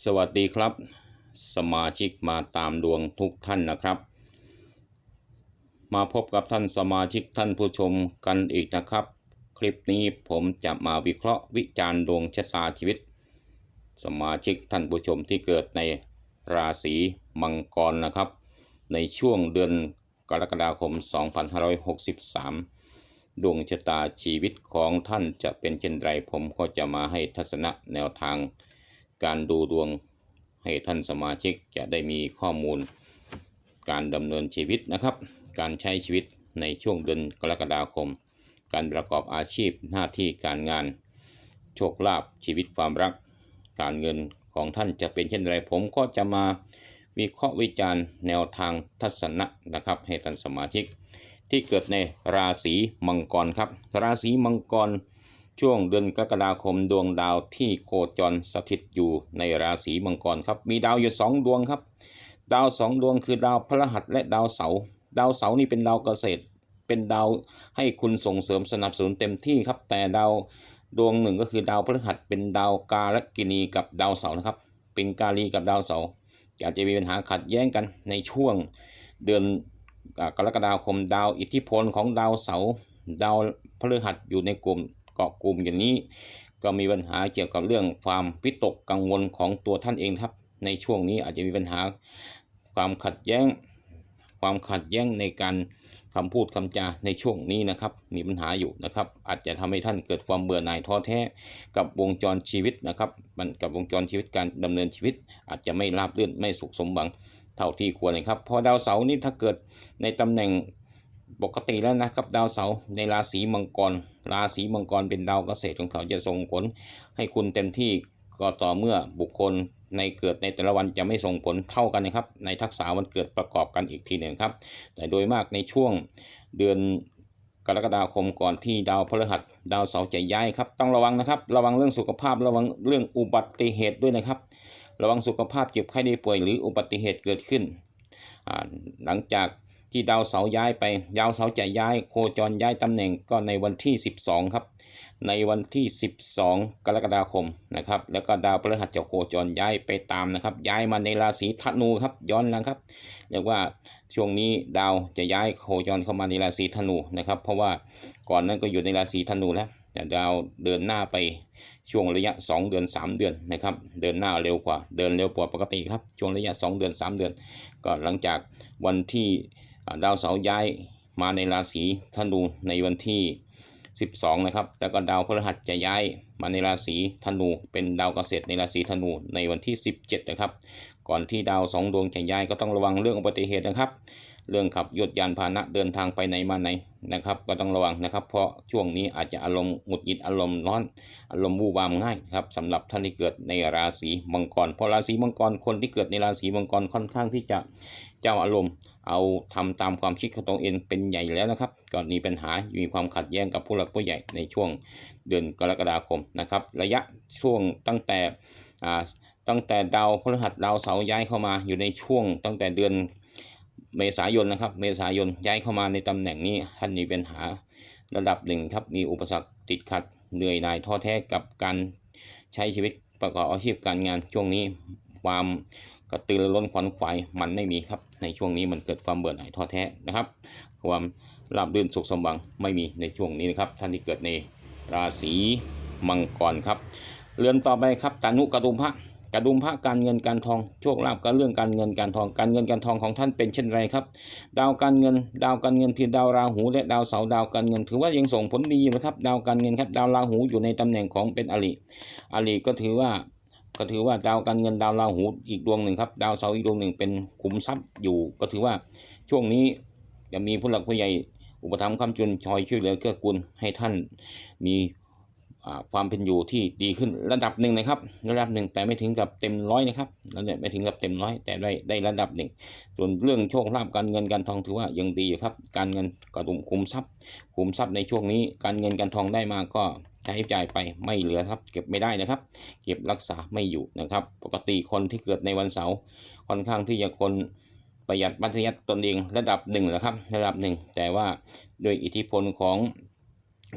สวัสดีครับ สมาชิกมาตามดวงทุกท่านนะครับ มาพบกับท่านสมาชิกท่านผู้ชมกันอีกนะครับ คลิปนี้ผมจะมาวิเคราะห์วิจารณ์ดวงชะตาชีวิต สมาชิกท่านผู้ชมที่เกิดในราศีมังกรนะครับ ในช่วงเดือนกรกฎาคม 2563 ดวงชะตาชีวิตของท่านจะเป็นเช่นไรผมก็จะมาให้ทัศนะแนวทาง การดูดวงให้ท่านสมาชิกจะได้มีข้อมูล การดำเนินชีวิตนะครับ การใช้ชีวิตในช่วงเดือนกรกฎาคม การประกอบอาชีพหน้าที่การงาน โชคลาภชีวิตความรัก การเงินของท่านจะเป็นเช่นไรผมก็จะมาวิเคราะห์วิจารณ์แนวทางทัศนะนะครับ ให้ท่านสมาชิก ที่เกิดในราศีมังกรครับ ราศีมังกร ช่วงเดือนกรกฎาคมดวงดาวที่โคจรสถิตอยู่ในราศีมังกรครับ มีดาวอยู่สองดวงครับ ดาวสองดวงคือดาวพฤหัสและดาวเสาร์ดาวเสาร์นี่เป็นดาวเกษตร เป็นดาวให้คุณส่งเสริมสนับสนุนเต็มที่ครับ แต่ดาวดวงหนึ่งก็คือดาวพฤหัสเป็นดาวกาลกินีกับดาวเสาร์นะครับ เป็นกาลีกับดาวเสาร์อาจจะมีปัญหาขัดแย้งกันในช่วงเดือนกรกฎาคมดาวอิทธิพลของดาวเสาร์ดาวพฤหัสอยู่ในกลุ่ม เกาะกลุ่มอย่างนี้ ก็มีปัญหาเกี่ยวกับเรื่องความวิตกกังวลของตัวท่านเองครับ ในช่วงนี้อาจจะมีปัญหาความขัดแย้ง ความขัดแย้งในการคำพูดคำจาในช่วงนี้นะครับ มีปัญหาอยู่นะครับ อาจจะทำให้ท่านเกิดความเบื่อหน่ายท้อแท้กับวงจรชีวิตนะครับ มันกับวงจรชีวิตการดำเนินชีวิต อาจจะไม่ราบรื่นไม่สุขสมหวังเท่าที่ควรนะครับ พอดาวเสาร์นี่ถ้าเกิดในตำแหน่ง ปกติแล้วนะครับดาวเสาร์ในราศีมังกร ราศีมังกรเป็นดาวเกษตรของเขาจะส่งผล ให้คุณเต็มที่ก็ต่อเมื่อบุคคลในเกิดในแต่ละวันจะไม่ส่งผลเท่ากันนะครับ ในทักษะวันเกิดประกอบกันอีกทีหนึ่งครับ แต่โดยมากในช่วงเดือนกรกฎาคมก่อนที่ดาวพฤหัส ดาวเสาร์จะย้ายครับ ต้องระวังนะครับ ระวังเรื่องสุขภาพ ระวังเรื่องอุบัติเหตุด้วยนะครับ ระวังสุขภาพเจ็บไข้ได้ป่วยหรืออุบัติเหตุเกิดขึ้น หลังจาก ที่ดาวเสาย้ายไป ดาวเสาจะย้ายโคจรย้ายตำแหน่งก็ในวันที่ 12 ครับ ในวันที่ 12 กรกฎาคมนะครับ แล้วก็ดาวพฤหัสจะโคจรย้ายไปตามนะครับ ย้ายมาในราศีธนูครับ ย้อนหลังครับ เรียกว่าช่วงนี้ดาวจะย้ายโคจรเข้ามาในราศีธนูนะครับ เพราะว่าก่อนนั้นก็อยู่ในราศีธนูแล้วแต่ดาวเดินหน้าไปช่วงระยะ 2 เดือน 3 เดือนนะครับเดินหน้าเร็วกว่าเดินเร็วกว่าปกติครับช่วงระยะ 2 เดือน 3 เดือน ก็หลังจากวันที่ ดาวเสาร์ย้ายมาในราศีธนูในวันที่ 12 นะครับ แล้วก็ดาวพฤหัสจะย้ายมาในราศีธนู เป็นดาวเกษตรในราศีธนูในวันที่ 17 นะครับ ก่อนที่ดาวสองดวงจะย้ายก็ต้องระวังเรื่องอุบัติเหตุนะครับ เรื่องขับยนต์ยานพาหนะเดินทางไปไหนมาไหนนะครับ ก็ต้องระวังนะครับ เพราะช่วงนี้อาจจะอารมณ์หงุดหงิดอารมณ์ร้อน อารมณ์วู่วามง่ายครับสำหรับท่านที่เกิดในราศีมังกร เพราะราศีมังกรคนที่เกิดในราศีมังกรค่อนข้างที่จะเจ้าอารมณ์ เอาทำตามความคิดของตัวเองเป็นใหญ่แล้วนะครับก่อนมีปัญหามีความขัดแย้งกับผู้หลักผู้ใหญ่ในช่วงเดือนกรกฎาคมนะครับ ระยะช่วงตั้งแต่อ่าตั้งแต่ดาวพฤหัสดาวเสาร์ย้ายเข้ามาอยู่ในช่วง ตั้งแต่เดือนเมษายนนะครับ เมษายนย้ายเข้ามาในตำแหน่งนี้ท่านมีปัญหาระดับหนึ่งครับมีอุปสรรคติดขัดเหนื่อยหน่ายท้อแท้กับการใช้ชีวิตประกอบอาชีพการงานช่วงนี้ความ กระตือรือร้นขวัญขวายมันไม่มีครับ ในช่วงนี้มันเกิดความเบื่อหน่ายท้อแท้นะครับ ความราบรื่นสุขสมหวังไม่มีในช่วงนี้นะครับ ท่านที่เกิดในราศีมังกรครับ เรือนต่อไปครับตานุกระดุมพระกระดุมพระการเงินการทองโชคลาภการเรื่องการเงินการทองการเงินการทองของท่านเป็นเช่นไรครับ ดาวการเงิน ดาวการเงินคือดาวราหู และดาวเสาร์ดาวการเงิน ถือว่ายังส่งผลดีอยู่นะครับ ดาวการเงินครับ ดาวราหูอยู่ในตำแหน่งของเป็นอริอริก็ถือว่า ก็ถือว่าดาวการเงินดาวราหูอีกดวงหนึ่งครับ ดาวเสาร์อีกดวงหนึ่งเป็นขุมทรัพย์อยู่ ก็ถือว่าช่วงนี้จะมีผู้หลักผู้ใหญ่อุปถัมภ์คำจุนชอยช่วยเหลือเกื้อกูลให้ท่านมีความเป็นอยู่ที่ดีขึ้นระดับหนึ่งนะครับ ระดับหนึ่งแต่ไม่ถึงกับเต็มร้อยนะครับแล้วเนี่ยไม่ถึงกับเต็มร้อยแต่ได้ได้ระดับหนึ่งส่วนเรื่องโชคลาภการเงินการทองถือว่ายังดีอยู่ครับ การเงินกระดุมคุมทรัพย์คุมทรัพย์ในช่วงนี้ การเงินการทองได้มาก็ ใช้จ่ายไปไม่เหลือครับ เก็บไม่ได้นะครับ เก็บรักษาไม่อยู่นะครับ ปกติคนที่เกิดในวันเสาร์ค่อนข้างที่จะคนประหยัดมัธยัติตนเองระดับหนึ่งแหละครับ ระดับหนึ่งแต่ว่าโดยอิทธิพลของ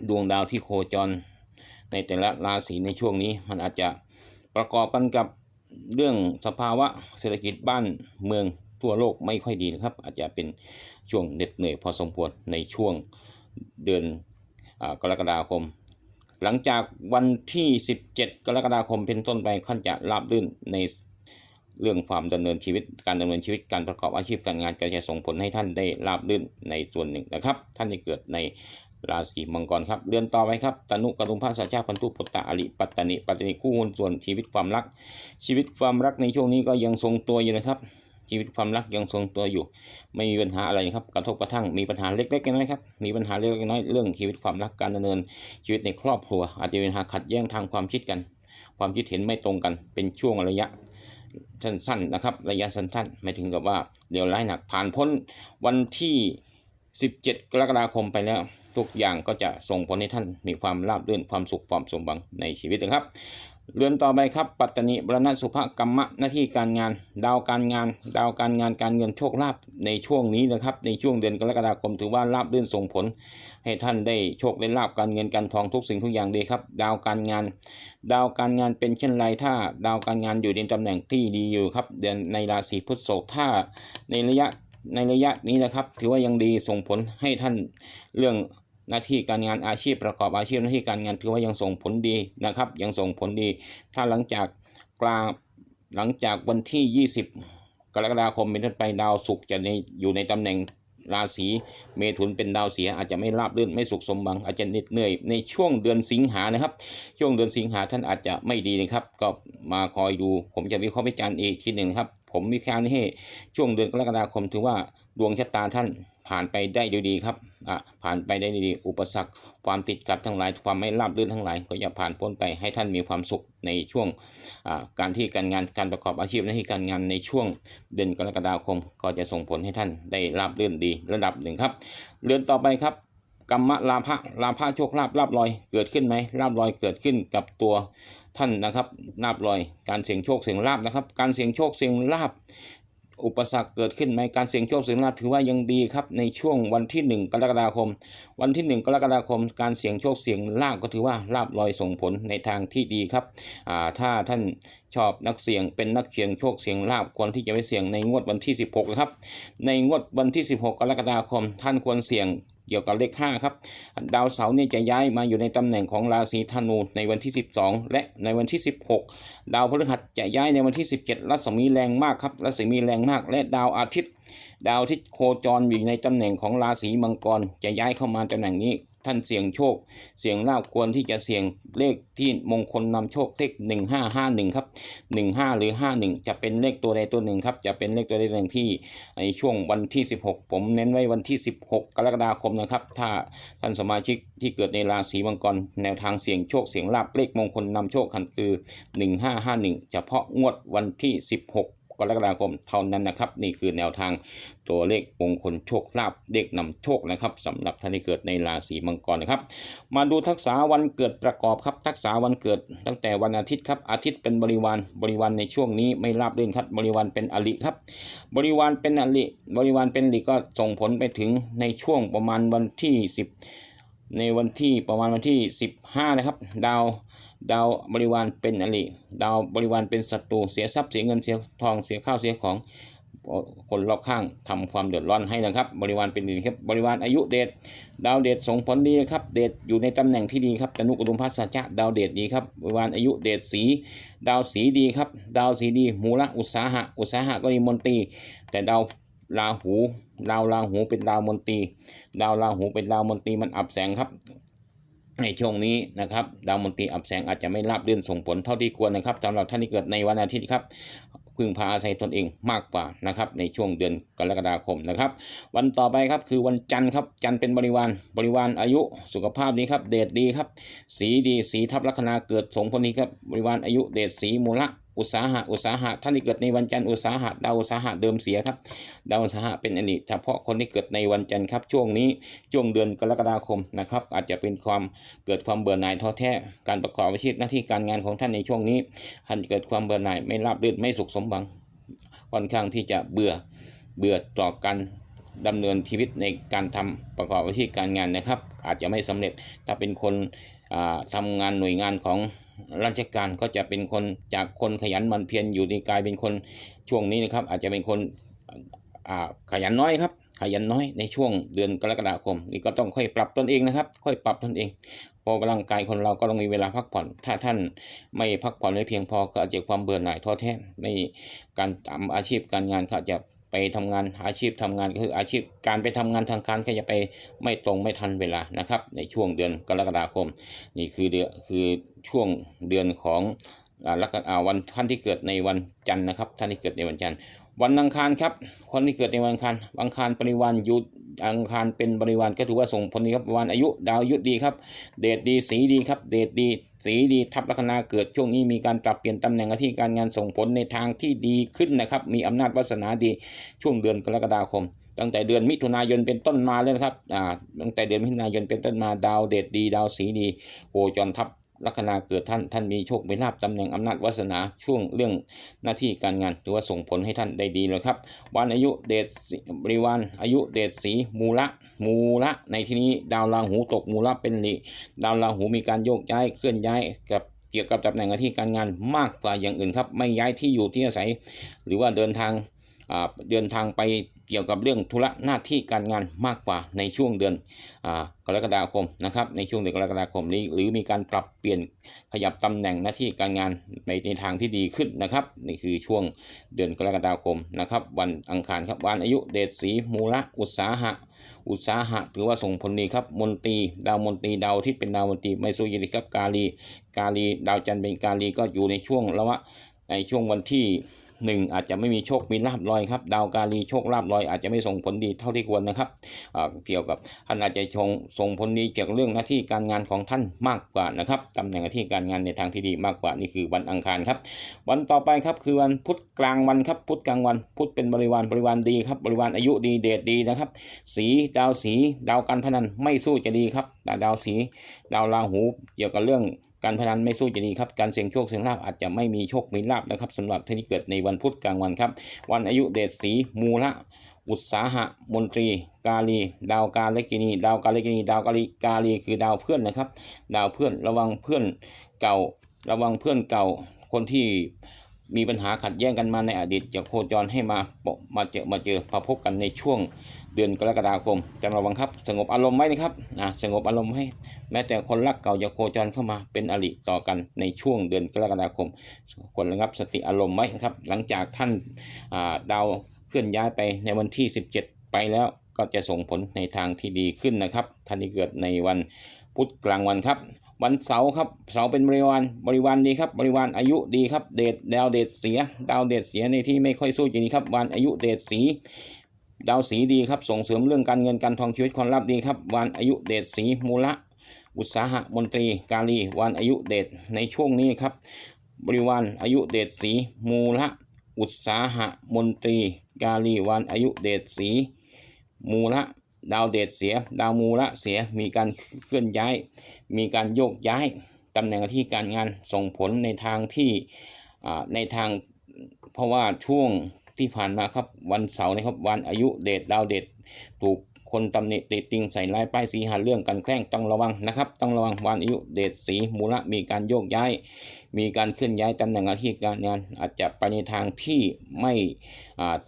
ดวงดาวที่โคจร ในแต่ละราศีในช่วงนี้ มันอาจจะประกอบกันกับเรื่องสภาวะเศรษฐกิจบ้านเมืองทั่วโลกไม่ค่อยดีนะครับ อาจจะเป็นช่วงเหน็ดเหนื่อยพอสมควรในช่วงเดือนอกรกฎาคม หลังจากวันที่ 17 กรกฎาคมเป็นต้นไปค่อนจะราบรื่นในเรื่องความดำเนินชีวิต การดำเนินชีวิตการประกอบอาชีพการงานก็จะส่งผลให้ท่านได้ราบรื่นในส่วนหนึ่งนะครับ ท่านที่เกิดในราศีมังกรครับเดือนต่อไปครับตนุกรุมพระสัจจาพันธุปุตตะอริปัตตนิปัตตนิคู่หุนส่วนชีวิตความรัก ชีวิตความรักในช่วงนี้ก็ยังทรงตัวอยู่นะครับ ชีวิตความรักยังทรงตัวอยู่ ไม่มีปัญหาอะไรนะครับกระทบกระทั่งมีปัญหาเล็กๆน้อยๆครับมีปัญหาเล็กๆน้อยๆเรื่องชีวิตความรักการดำเนิน ชีวิตในครอบครัว อาจจะมีปัญหาขัดแย้งทางความคิดกัน ความคิดเห็นไม่ตรงกันเป็นช่วงระยะสั้นๆนะครับระยะสั้นๆไม่ถึงกับว่าเดี๋ยวร้ายหนักผ่านพ้นวันที่ 17 กรกฎาคมไปแล้ว ทุกอย่างก็จะส่งผลให้ท่านมีความราบรื่นความสุขความสมหวังในชีวิตนะครับ เรือนต่อไปครับปัตตนิบรณสุภกรรมะหน้าที่การงาน ดาวการงาน ดาวการงานการเงินโชคลาภในช่วงนี้นะครับ ในช่วงเดือนกรกฎาคมถือว่าราบเรื่นส่งผล ให้ท่านได้โชคได้ลาบการเงินการทองทุกสิ่งทุกอย่างดีครับ ดาวการงาน ดาวการงานเป็นเช่นไรถ้า ดาวการงานอยู่ในตำแหน่งที่ดีอยู่ครับ เดือนในราศีพฤษภถ้าในระยะในระยะนี้นะครับ ถือว่ายังดีส่งผลให้ท่านเรื่อง หน้าที่การงานอาชีพประกอบอาชีพหน้าที่การงานถือว่ายังส่งผลดีนะครับ ยังส่งผลดี ถ้าหลังจากกลางหลังจากวันที่ 20 กรกฎาคมเป็นต้นไปดาวศุกร์จะในอยู่ในตำแหน่งราศีเมถุนเป็นดาวเสียอาจจะไม่ราบรื่นไม่สุขสมหวังอาจจะเหน็ดเหนื่อยในช่วงเดือนสิงหานะครับ ช่วงเดือนสิงหาท่านอาจจะไม่ดีนะครับ ก็มาคอยดูผมจะวิเคราะห์วิจารณ์อีกทีหนึ่งครับ ผมวิเคราะห์นี้ให้ช่วงเดือนกรกฎาคมถือว่าดวงชะตาท่านผ่านไปได้ดีครับอ่าผ่านไปได้ดีอุปสรรค ความติดขัดทั้งหลาย ความไม่ราบรื่นทั้งหลาย ก็จะผ่านพ้นไปให้ท่านมีความสุขในช่วงอ่าการที่การงานการประกอบอาชีพหน้าที่การงานในช่วงเดือนกรกฎาคม ก็จะส่งผลให้ท่านได้ราบรื่นดีระดับหนึ่งครับเรือนต่อไปครับกรรมลาภะลาภะโชคลาภลาบลอยเกิดขึ้นไหมลาบลอยเกิดขึ้นกับตัว ท่านนะครับลาบลอย การเสี่ยงโชคเสี่ยงลาบนะครับ การเสี่ยงโชคเสี่ยงลาบอุปสรรคเกิดขึ้นไหมการเสี่ยงโชคเสี่ยงลาภถือว่ายังดีครับในช่วงวันที่ 1 กรกฎาคม วันที่ 1 กรกฎาคม การเสี่ยงโชคเสี่ยงลาบก็ถือว่าลาบลอยส่งผลในทางที่ดีครับถ้าท่านชอบนักเสี่ยงเป็นนักเสี่ยงโชคเสี่ยงลาบควรที่จะไปเสี่ยงในงวดวันที่ 16นะครับในงวดวันที่ 16 กรกฎาคม ท่านควรเสี่ยง เกี่ยวกับเลข5ครับดาวเสาร์เนี่ยจะย้ายมาอยู่ในตำแหน่งของราศีธนูในวันที่ 12 และในวันที่ 16 ดาวพฤหัสจะย้ายในวันที่ 17 รัศมีแรงมากครับรัศมีแรงมาก และดาวอาทิตย์ ดาวอาทิตย์โคจรอยู่ในตำแหน่งของราศีมังกร จะย้ายเข้ามาตำแหน่งนี้ ท่านเสี่ยงโชค เสี่ยงลาบควรที่จะเสี่ยงเลขที่มงคลนำโชคเลข1551ครับ15หรือ51จะเป็นเลขตัวใดตัวหนึ่งครับจะเป็นเลขตัวใดตัวหนึ่งที่ในช่วงวันที่16ผมเน้นไว้วันที่16กรกฎาคมนะครับ ถ้าท่านสมาชิกที่เกิดในราศีมังกรแนวทางเสี่ยงโชคเสี่ยงลาบเลขมงคลนำโชคคันคือ1551เฉพาะงวดวันที่16ก กรกฎาคมเท่านั้นนะครับ นี่คือแนวทางตัวเลขมงคลโชคลาภเลขนำโชคนะครับสำหรับท่านที่เกิดในราศีมังกรนะครับ มาดูทักษะวันเกิดประกอบครับ ทักษะวันเกิด ตั้งแต่วันอาทิตย์ครับอาทิตย์เป็นบริวารบริวารในช่วงนี้ไม่ราบรื่นครับบริวารเป็นอริครับ บริวารเป็นอริบริวารเป็นอริก็ส่งผลไปถึงในช่วงประมาณวันที่ 10 ในวันที่ประมาณวันที่ 15 นะครับ ดาว ดาวบริวารเป็นอริดาวบริวารเป็นศัตรูเสียทรัพย์เสียเงินเสียทองเสียข้าวเสียของคนรอบข้างทำความเดือดร้อนให้นะครับ บริวารเป็นดีครับบริวารอายุเดชดาวเดชส่งผลดีครับ เดชอยู่ในตำแหน่งที่ดีครับตนุกอุดมพัสสะดาวเดชดีครับบริวารอายุเดชสี ดาวสีดีครับ ดาวสีดีมูละอุตสาหะอุตสาหะก็มีมนตรีแต่ดาวราหูดาวราหูเป็นดาวมนตรีดาวราหูเป็นดาวมนตรีมันอับแสงครับ ในช่วงนี้นะครับดาวมนตรีอับแสงอาจจะไม่ราบเรื่นส่งผลเท่าที่ควรนะครับสำหรับท่านที่เกิดในวันอาทิตย์ครับพึ่งพาอาศัยตนเองมากกว่านะครับในช่วงเดือนกรกฎาคมนะครับ วันต่อไปครับคือวันจันทร์ครับจันทร์เป็นบริวารบริวารอายุสุขภาพดีครับ เดชดีครับ สีดีสีทับลัคนาเกิดส่งผลดีครับบริวารอายุเดชสีมูละ อุตสาหะอุตสาหะท่านที่เกิดในวันจันทร์อุตสาหะดาวอุตสาหะเดิมเสียครับดาวอุตสาหะเป็นอริเฉพาะคนที่เกิดในวันจันทร์ครับช่วงนี้ช่วงเดือนกรกฎาคมนะครับอาจจะเป็นความเกิดความเบื่อหน่ายท้อแท้การประกอบอาชีพหน้าที่การงานของท่านในช่วงนี้ท่านเกิดความเบื่อหน่ายไม่ราบรื่นไม่สุขสมหวังค่อนข้างที่จะเบื่อเบื่อต่อกันดำเนินชีวิตในการทำประกอบอาชีพการงานนะครับ อาจจะไม่สำเร็จถ้าเป็นคน อ่าทำงานหน่วยงานของราชการก็จะเป็นคนจากคนขยันมันเพียรอยู่ดีกายเป็นคนช่วงนี้นะครับ อาจจะเป็นคนขยันน้อยครับขยันน้อยในช่วงเดือนกรกฎาคม นี่ก็ต้องค่อยปรับตนเองนะครับ ค่อยปรับตนเองเพอร่างกายคนเราก็ต้องมีเวลาพักผ่อน ถ้าท่านไม่พักผ่อนไม่เพียงพอก็อาจจะความเบื่อหน่ายท้อแท้ในการทำอาชีพการงานก็อาจจะ ไปทำงานอาชีพทำงานคืออาชีพการไปทำงานทางการก็จะไปไม่ตรงไม่ทันเวลานะครับ ในช่วงเดือนกรกฎาคม นี่คือเดือนคือช่วงเดือนของอ่าลักษณะอ่าวันท่านที่เกิดในวันจันทร์นะครับ ท่านที่เกิดในวันจันทร์ วันอังคารครับ คนที่เกิดในวันอังคารอังคารบริวารยุอังคารเป็นบริวารก็ถือว่าส่งผลดีครับวันอายุดาวยุทธดีครับ เดชดีสีดีครับ เดชดี สีดีทับลัคนาเกิดช่วงนี้มีการปรับเปลี่ยนตำแหน่งหน้าที่การงานส่งผลในทางที่ดีขึ้นนะครับ มีอำนาจวาสนาดีช่วงเดือนกรกฎาคม ตั้งแต่เดือนมิถุนายนเป็นต้นมาเลยนะครับอ่าตั้งแต่เดือนมิถุนายนเป็นต้นมาดาวเดชดี ดาวสีดีโคจรทับ ลัคนาเกิดท่านท่านมีโชคมีลาภตำแหน่งอำนาจวาสนาช่วงเรื่องหน้าที่การงานถือว่าส่งผลให้ท่านได้ดีเลยครับ วันอายุเดชบริวารอายุเดชสีมูละมูละ ในที่นี้ดาวราหูตกมูละเป็นหลีดาวราหูมีการโยกย้ายเคลื่อนย้ายกับเกี่ยวกับตำแหน่งหน้าที่การงานมากกว่าอย่างอื่นครับ ไม่ย้ายที่อยู่ที่อาศัย หรือว่าเดินทาง เดินทางไปเกี่ยวกับเรื่องธุระหน้าที่การงานมากกว่าในช่วงเดือนกรกฎาคมนะครับในช่วงเดือนกรกฎาคมนี้ หรือมีการปรับเปลี่ยนขยับตำแหน่งหน้าที่การงานในในทางที่ดีขึ้นนะครับนี่คือช่วงเดือนกรกฎาคมนะครับวันอังคารครับวันอายุเดชสีมูละอุตสาหะ อุตสาหะถือว่าส่งผลดีครับมนตรีดาวมนตรีดาวที่เป็นดาวมนตรีไม่สู้ยิริครับกาลีกาลีดาวจันทร์เป็นกาลีก็อยู่ในช่วงระวะในช่วงวันที่ หนึ่งอาจจะไม่มีโชคมีลาบลอยครับดาวกาลีโชคลาบลอยอาจจะไม่ส่งผลดีเท่าที่ควรนะครับอ่าเกี่ยวกับท่านอาจจะชงส่งผลดีเกี่ยวกับเรื่องหน้าที่การงานของท่านมากกว่านะครับตำแหน่งหน้าที่การงานในทางที่ดีมากกว่านี่คือวันอังคารครับ วันต่อไปครับคือวันพุธกลางวันครับพุธกลางวันพุธเป็นบริวารบริวารดีครับบริวารอายุดีเดชดีนะครับ สีดาวสีดาวการพนันไม่สู้จะดีครับแต่ดาวสี ดาวราหูเกี่ยวกับเรื่อง การพนันไม่สู้จะดีครับ การเสี่ยงโชคเสี่ยงลาบอาจจะไม่มีโชคมีลาบนะครับสำหรับท่านที่เกิดในวันพุธกลางวันครับ วันอายุเดชสีมูละอุตสาหะมนตรี กาลี ดาวกาลกินี ดาวกาลกินี ดาวกาลีกาลีคือดาวเพื่อนนะครับ ดาวเพื่อนระวังเพื่อนเก่า ระวังเพื่อนเก่าคนที่ มีปัญหาขัดแย้งกันมาในอดีตจะโคจรให้มามาเจอมาเจอมาพบกันในช่วงเดือนกรกฎาคมจำระวังครับ สงบอารมณ์ไว้นะครับอ่าสงบอารมณ์ให้แม้แต่คนรักเก่าจะโคจรเข้ามาเป็นอริต่อกันในช่วงเดือนกรกฎาคมควรระงับสติอารมณ์ไว้ครับ หลังจากท่านาดาวเคลื่อนย้ายไปในวันที่ 17 ไปแล้วก็จะส่งผลในทางที่ดีขึ้นนะครับ ท่านที่เกิดในวันพุธกลางวันครับ วันเสาร์ครับเสาร์เป็นบริวารบริวารดีครับบริวารอายุดีครับเดชดาวเดชเสีย ดาวเดชเสียในที่ไม่ค่อยสู้จริงครับวันอายุเดชสีดาวสีดีครับส่งเสริมเรื่องการเงินการทองชีวิตความลับดีครับวันอายุเดชสีมูละ อุตสาหะมนตรีกาลีวันอายุเดชในช่วงนี้ครับ บริวารอายุเดชสีมูละอุตสาหะมนตรีกาลีวันอายุเดชสีมูละ ดาวเดชเสีย ดาวมูละเสีย มีการเคลื่อนย้าย มีการโยกย้ายตำแหน่งหน้าที่การงานส่งผลในทางที่ในทางเพราะว่าช่วงที่ผ่านมาครับวันเสาร์นะครับวันอายุเดชดาวเดชถูกคนตำหนิติติงใส่ร้ายป้ายสีหาเรื่องกันแกล้งต้องระวังนะครับ ต้องระวังวันอายุเดชสีมูละมีการโยกย้าย มีการเคลื่อนย้ายตำแหน่งหน้าที่การงาน อาจจะไปในทางที่ไม่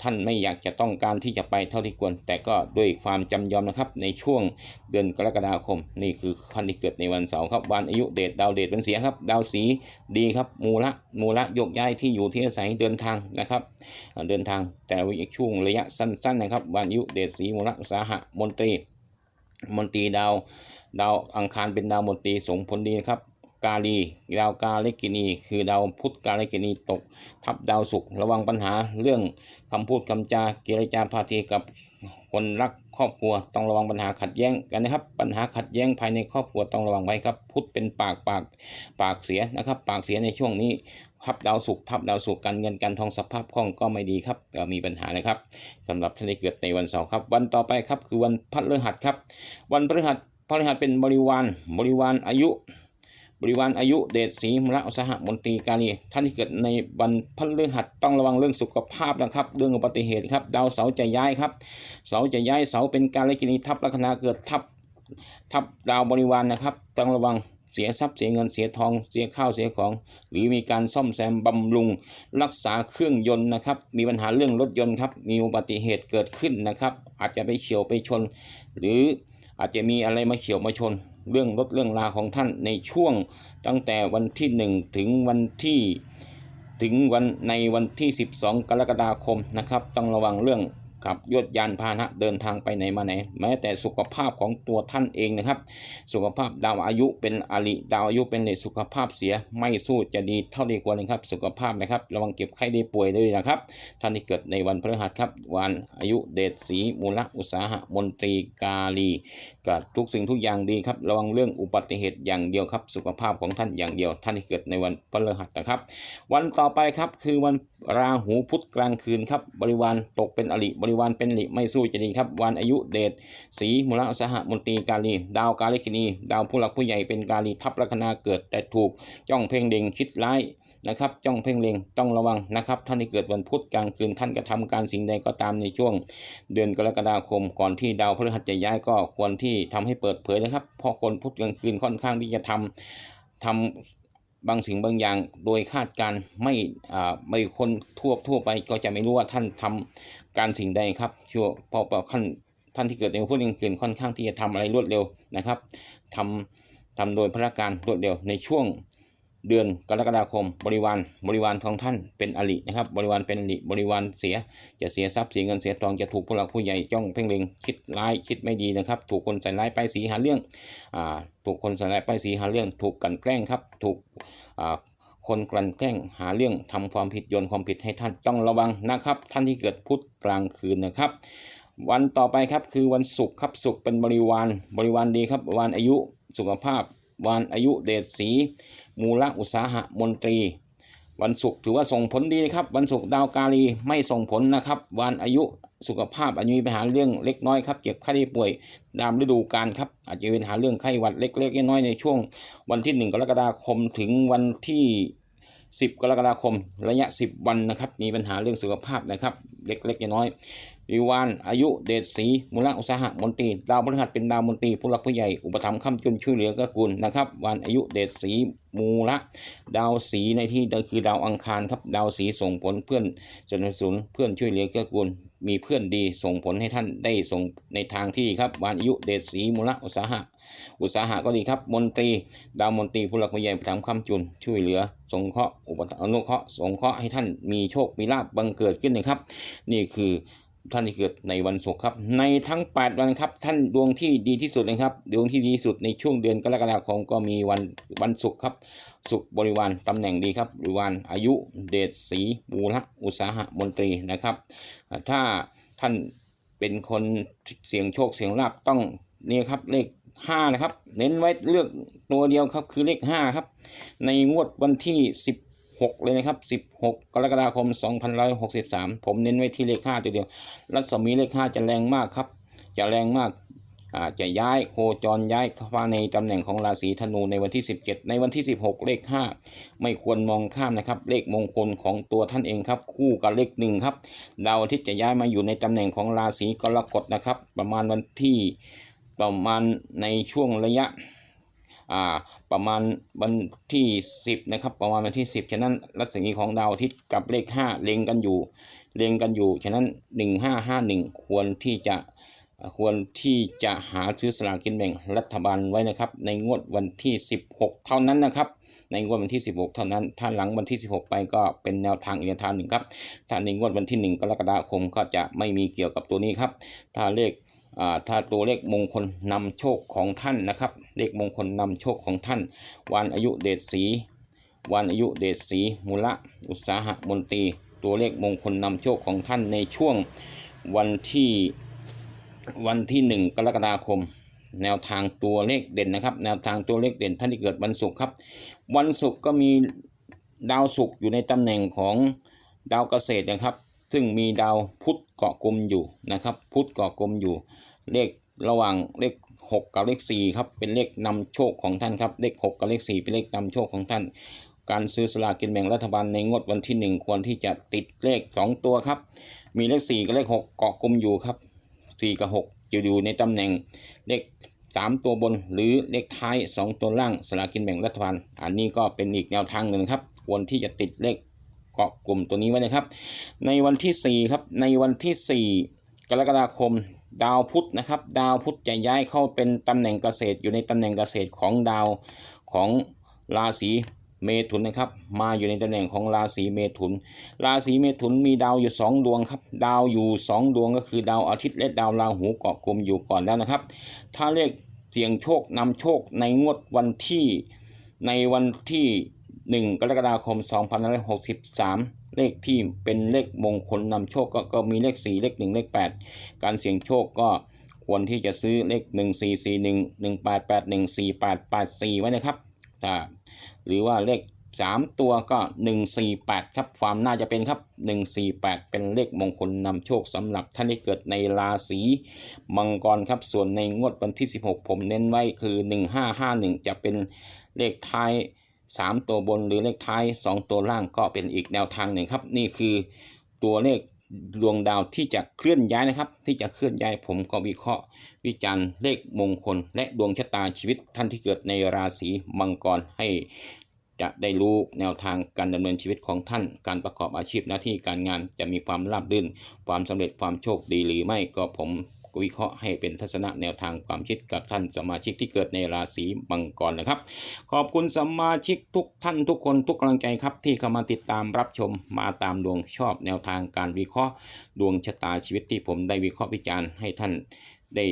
ท่านไม่อยากจะต้องการที่จะไปเท่าที่ควร แต่ก็ด้วยความจำยอมนะครับในช่วงเดือนกรกฎาคม นี่คือท่านที่เกิดในวันเสาร์ครับวันอายุเดชดาวเดชเป็นเสียครับ ดาวสีดีครับมูละมูละยกย้ายที่อยู่ที่อาศัยเดินทางนะครับเดินทางแต่ว่าอีกช่วงระยะสั้นๆนะครับวันอายุเดชศรีมูลอุตสาหะมนตรีมนตรีดาว ดาวอังคารเป็นดาวมนตรีส่งผลดีครับ กาลีดาวกาลิกินี คือดาวพุธกาลิกินีตก ทับดาวศุกร์ระวังปัญหาเรื่องคำพูดคำจาเจรจาพาทีกับคนรักครอบครัวต้องระวังปัญหาขัดแย้งกันนะครับ ปัญหาขัดแย้งภายในครอบครัวต้องระวังไว้ครับ พุธเป็นปากปากปากเสียนะครับ ปากเสียในช่วงนี้ทับดาวศุกร์ทับดาวศุกร์การเงินการทองสภาพคล่องก็ไม่ดีครับก็มีปัญหานะครับสำหรับท่านที่เกิดในวันเสาร์ครับ วันต่อไปครับคือวันพฤหัสครับ วันพฤหัสพฤหัสเป็นบริวารบริวารอายุ บริวารอายุเดชศรีมระอุสหมนตรีการีท่านที่เกิดในวันพฤหัสต้องระวังเรื่องสุขภาพนะครับ เรื่องอุบัติเหตุครับ ดาวเสาจะย้ายครับ เสาจะย้ายเสาเป็นการเลกินีทับลัคนาเกิดทับทับดาวบริวารนะครับ ต้องระวังเสียทรัพย์เสียเงินเสียทองเสียข้าวเสียของ หรือมีการซ่อมแซมบำรุง รักษาเครื่องยนต์นะครับ มีปัญหาเรื่องรถยนต์ครับ มีอุบัติเหตุเกิดขึ้นนะครับ อาจจะไปเฉียวไปชน หรืออาจจะมีอะไรมาเฉียวมาชน เรื่องรถเรื่องราของท่านในช่วงตั้งแต่วันที่ 1 ถึงวันที่ถึงวันในวันที่ 12 กรกฎาคมนะครับ ต้องระวังเรื่อง ขับยวดยานพาหนะเดินทางไปไหนมาไหน แม้แต่สุขภาพของตัวท่านเองนะครับ สุขภาพดาวอายุเป็นอริดาวอายุเป็นเลสุขภาพเสียไม่สู้จะดีเท่าดีกว่านะครับ สุขภาพนะครับ ระวังเก็บไข้ได้ป่วยด้วยนะครับ ท่านที่เกิดในวันพฤหัสครับ วันอายุเดชศรีมูลอุตสาหะมนตรีกาลีกับทุกสิ่งทุกอย่างดีครับระวังเรื่องอุบัติเหตุอย่างเดียวครับ สุขภาพของท่านอย่างเดียว ท่านที่เกิดในวันพฤหัสนะครับ วันต่อไปครับคือวันราหูพุธกลางคืนครับบริวารตกเป็นอริบริวารเป็นอริไม่สู้จะดีครับ วันอายุเดชศรีมูลอสหมนตรีกาลี ดาวกาลิกินี ดาวผู้หลักผู้ใหญ่เป็นกาลีทับลัคนาเกิดแต่ถูกจ้องเพ่งเล็งคิดร้ายนะครับจ้องเพ่งเล็งต้องระวังนะครับท่านที่เกิดวันพุธกลางคืนท่านกระทำการสิ่งใดก็ตามในช่วง เดือนกรกฎาคมก่อนที่ดาวพฤหัสจะย้ายก็ควรที่ทำให้เปิดเผยนะครับเพราะคนพุธกลางคืนค่อนข้างที่จะทำทำ บางสิ่งบางอย่างโดยคาดการไม่ไม่คนทั่วทั่วไปก็จะไม่รู้ว่าท่านทำการสิ่งใดครับชัวพอพอท่านท่านที่เกิดในพุทธกลางคืนค่อนข้างที่จะทำอะไรรวดเร็วนะครับทำทำโดยพระการรวดเร็วในช่วง เดือนกรกฎาคม บริวารบริวารของท่านเป็นอรินะครับ บริวารเป็นอริบริวารเสียจะเสียทรัพย์เสียเงินเสียทองจะถูกผู้หลักผู้ใหญ่จ้องเพ่งเล็งคิดร้ายคิดไม่ดีนะครับ ถูกคนใส่ร้ายไปสีหาเรื่องอ่าถูกคนใส่ร้ายไปสีหาเรื่อง ถูกกลันแกล้งครับ ถูกอ่าคนกลั่นแกล้งหาเรื่องทำความผิดโยนความผิดให้ท่านต้องระวังนะครับ ท่านที่เกิดพุธกลางคืนนะครับ วันต่อไปครับคือวันศุกร์ครับศุกร์เป็นบริวารบริวารดีครับวันอายุสุขภาพวันอายุเดชศรี มูลอุตสาหะมนตรี วันศุกร์ถือว่าส่งผลดีนะครับ วันศุกร์ดาวกาลีไม่ส่งผลนะครับ วันอายุสุขภาพอาจจะมีปัญหาเรื่องเล็กน้อยครับเจ็บไข้ได้ป่วยตามฤดูกาลครับอาจจะมีปัญหาเรื่องไข้หวัดเล็กๆน้อยๆในช่วงวันที่ 1 กรกฎาคมถึงวันที่ 10 กรกฎาคม ระยะ 10 วันนะครับมีปัญหาเรื่องสุขภาพนะครับเล็กๆน้อย วิวานอายุเดชศรีมูลอุตสาหะมนตรีดาวพฤหัสเป็นดาวมนตรีผู้หลักผู้ใหญ่อุปถัมภ์ค้ำจุนช่วยเหลือกื้อกูลนะครับ วันอายุเดชศรีมูละ ดาวสีในที่เดิมคือดาวอังคารครับดาวสีส่งผลเพื่อนสนับสนุนเพื่อนช่วยเหลือเกื้อกูลมีเพื่อนดีส่งผลให้ท่านได้ส่งในทางที่ครับวันอายุเดชศรีมูลอุตสาหะ อุตสาหะก็ดีครับ มนตรี ดาวมนตรีผู้หลักผู้ใหญ่ประทำคำจุน ช่วยเหลือ สงเคราะห์อุปถัมภ์อนุเคราะห์สงเคราะห์ให้ท่านมีโชคมีลาบบังเกิดขึ้นนะครับ นี่คือ ท่านที่เกิดในวันศุกร์ครับ ในทั้ง 8 วันครับ ท่านดวงที่ดีที่สุดนะครับ ดวงที่ดีที่สุดในช่วงเดือนกรกฎาคมก็มีวันวันศุกร์ครับศุกร์บริวารตำแหน่งดีครับบริวารอายุเดชศรีมูลอุตสาหะมนตรีนะครับ ถ้าท่านเป็นคนเสียงโชคเสียงลาบต้องนี่ครับเลขห้านะครับ เน้นไว้เลือกตัวเดียวครับคือเลขห้าครับ ในงวดวันที่สิ บหกเลยนะครับสิบหกกรกฎาคมสองพันร้อยหกสิบสามผมเน้นไว้ที่เลขห้าตัวเดียว รัศมีเลขห้าจะแรงมากครับ จะแรงมากอ่าจะย้ายโคจรย้ายเข้ามาในตำแหน่งของราศีธนูในวันที่ 17 ในวันที่ 16 เลข 5 ไม่ควรมองข้ามนะครับ เลขมงคลของตัวท่านเองครับ คู่กับเลขหนึ่งครับดาวอาทิตย์จะย้ายมาอยู่ในตำแหน่งของราศีกรกฎนะครับ ประมาณวันที่ประมาณในช่วงระยะ อ่าประมาณวันที่ 10นะครับประมาณวันที่ 10 ฉะนั้นรัศมีของดาวอาทิตย์กับเลข 5 เล็งกันอยู่ เล็งกันอยู่ ฉะนั้น 1551 ควรที่จะควรที่จะหาซื้อสลากกินแบ่งรัฐบาลไว้นะครับ ในงวดวันที่ 16 เท่านั้นนะครับในงวดวันที่ 16 เท่านั้น ถ้าหลังวันที่ 16 ไปก็เป็นแนวทางอีกแนวทางหนึ่งครับ ถ้าในงวดวันที่ 1 กรกฎาคมก็จะไม่มีเกี่ยวกับตัวนี้ครับ ถ้าเลข ถ้าตัวเลขมงคลนำโชคของท่านนะครับ เลขมงคลนำโชคของท่าน วันอายุเดชศีวันอายุเดชศีมูละอุตสาหะมนตรี ตัวเลขมงคลนำโชคของท่านในช่วงวันที่วันที่หนึ่งกรกฎาคม แนวทางตัวเลขเด่นนะครับ แนวทางตัวเลขเด่นท่านที่เกิดวันศุกร์ครับ วันศุกร์ก็มีดาวศุกร์อยู่ในตำแหน่งของดาวเกษตรนะครับ ซึ่งมีดาวพุธเกาะกลุ่มอยู่นะครับ พุธเกาะกลุ่มอยู่ เลขระหว่างเลขหกกับเลขสี่ครับเป็นเลขนำโชคของท่านครับเลขหกกับเลขสี่เป็นเลขนำโชคของท่าน การซื้อสลากกินแบ่งรัฐบาลในงวดวันที่หนึ่งควรที่จะติดเลขสองตัวครับ มีเลขสี่กับเลขหกเกาะกลุ่มอยู่ครับสี่กับหกอยู่อยู่ในตำแหน่งเลขสามตัวบนหรือเลขท้ายสองตัวล่างสลากกินแบ่งรัฐบาล อันนี้ก็เป็นอีกแนวทางหนึ่งครับ ควรที่จะติดเลข เกาะกลุ่มตัวนี้ไว้นะครับ ในวันที่4ครับในวันที่ 4 กรกฎาคม ดาวพุธนะครับ ดาวพุธจะย้ายเข้าเป็นตำแหน่งเกษตรอยู่ในตำแหน่งเกษตรของดาวของราศีเมถุนนะครับ มาอยู่ในตำแหน่งของราศีเมถุน ราศีเมถุนมีดาวอยู่ 2 ดวงครับ ดาวอยู่ 2 ดวงก็คือดาวอาทิตย์และดาวราหูเกาะกลุ่มอยู่ก่อนแล้วนะครับ ถ้าเลขเสี่ยงโชคนำโชคในงวดวันที่ในวันที่ 1 กรกฎาคม2563 เลขที่เป็นเลขมงคลนำโชคก็ก็มีเลข 4 เลข 1 เลข 8 การเสี่ยงโชคก็ควรที่จะซื้อเลข 1 4 4 1 1 8 8 1 4 8 8 4 ไว้นะครับถ้าหรือว่าเลข 3 ตัวก็ 148 ครับ ความน่าจะเป็นครับ 148 เป็นเลขมงคลนำโชคสำหรับท่านที่เกิดในราศีมังกรครับ ส่วนในงวดวันที่ 16 ผมเน้นไว้คือ 1551 จะเป็นเลขท้าย 3 ตัวบนหรือเลขท้าย 2 ตัวล่างก็เป็นอีกแนวทางหนึ่งครับ นี่คือตัวเลขดวงดาวที่จะเคลื่อนย้ายนะครับ ที่จะเคลื่อนย้ายผมก็วิเคราะห์ วิจารณ์เลขมงคล และดวงชะตาชีวิตท่านที่เกิดในราศีมังกรให้จะได้รู้แนวทางการดำเนินชีวิตของท่าน การประกอบอาชีพหน้าที่การงานจะมีความราบรื่น ความสำเร็จความโชคดีหรือไม่ก็ผม วิเคราะห์ให้เป็นทัศนะแนวทางความคิดกับท่านสมาชิกที่เกิดในราศีมังกรนะครับ ขอบคุณสมาชิกทุกท่านทุกคนทุกกำลังใจครับ ที่เข้ามาติดตามรับชมมาตามดวงชอบแนวทางการวิเคราะห์ ดวงชะตาชีวิตที่ผมได้วิเคราะห์วิจารณ์ให้ท่านได้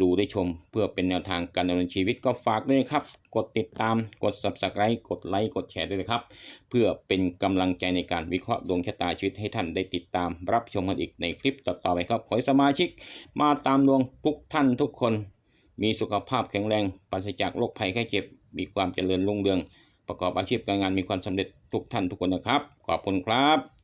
ดูได้ชมเพื่อเป็นแนวทางการดำเนินชีวิตก็ฝากด้วยนะครับ กดติดตามกด subscribe กดไลค์กดแชร์ด้วยนะครับ เพื่อเป็นกำลังใจในการวิเคราะห์ดวงชะตาชีวิตให้ท่านได้ติดตามรับชมกันอีกในคลิปต่อๆไปครับ ขอให้สมาชิก มาตามดวงทุกท่านทุกคน มีสุขภาพแข็งแรงปราศจากโรคภัยไข้เจ็บ มีความเจริญรุ่งเรือง ประกอบอาชีพการงานมีความสำเร็จทุกท่านทุกคนนะครับ ขอบคุณครับ